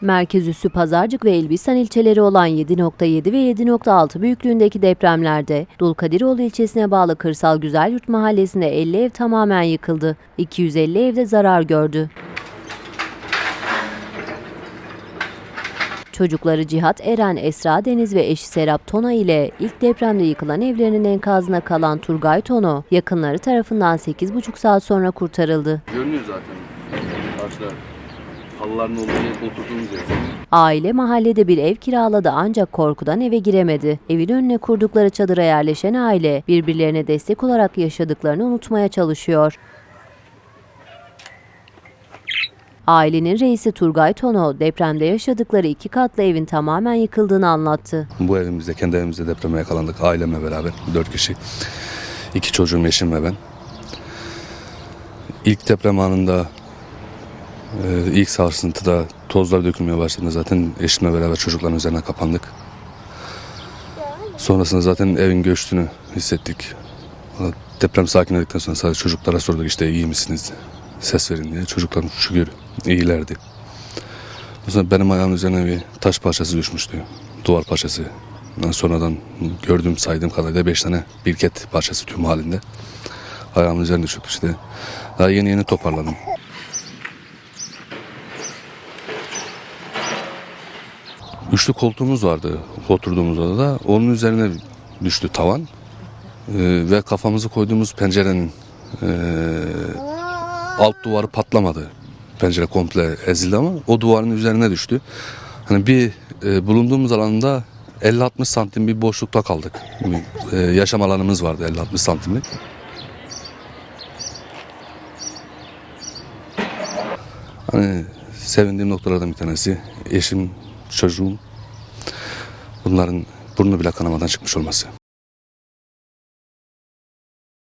Merkez üssü Pazarcık ve Elbistan ilçeleri olan 7.7 ve 7.6 büyüklüğündeki depremlerde Dulkadiroğlu ilçesine bağlı Kırsal Güzelyurt mahallesinde 50 ev tamamen yıkıldı. 250 evde zarar gördü. Çocukları Cihat Eren, Esra Deniz ve eşi Serap Tona ile ilk depremde yıkılan evlerinin enkazına kalan Turgay Tono, yakınları tarafından 8,5 saat sonra kurtarıldı. Görünüyor zaten. Karşıda halıların olduğu oturduğumuz yer. Aile mahallede bir ev kiraladı ancak korkudan eve giremedi. Evin önüne kurdukları çadıra yerleşen aile birbirlerine destek olarak yaşadıklarını unutmaya çalışıyor. Ailenin reisi Turgay Tono depremde yaşadıkları iki katlı evin tamamen yıkıldığını anlattı. Bu evimizde, kendi evimizde depreme yakalandık. Ailemle beraber, dört kişi. İki çocuğum, eşim ve ben. İlk deprem anında, e, ilk sarsıntıda tozlar dökülmeye başladığında zaten eşimle beraber çocukların üzerine kapandık. Sonrasında zaten evin göçtüğünü hissettik. Deprem sakinledikten sonra sadece çocuklara sorduk işte iyi misiniz? Ses verin diye. Çocuklar şükür iyilerdi. Zaman benim ayağımın üzerine bir taş parçası düşmüştü. Duvar parçası. Ben sonradan gördüğüm saydığım kadarıyla beş tane birket parçası tüm halinde. Ayağımın üzerine düştü işte. Daha yeni yeni toparladım. Üçlü koltuğumuz vardı oturduğumuz odada. Onun üzerine düştü tavan. Ee, ve kafamızı koyduğumuz pencerenin ee, alt duvarı patlamadı. Pencere komple ezildi ama o duvarın üzerine düştü. Hani bir e, bulunduğumuz alanda 50-60 santim bir boşlukta kaldık. Bir, e, yaşam alanımız vardı 50-60 santimlik. Hani sevindiğim noktalardan bir tanesi eşim, çocuğum bunların burnu bile kanamadan çıkmış olması.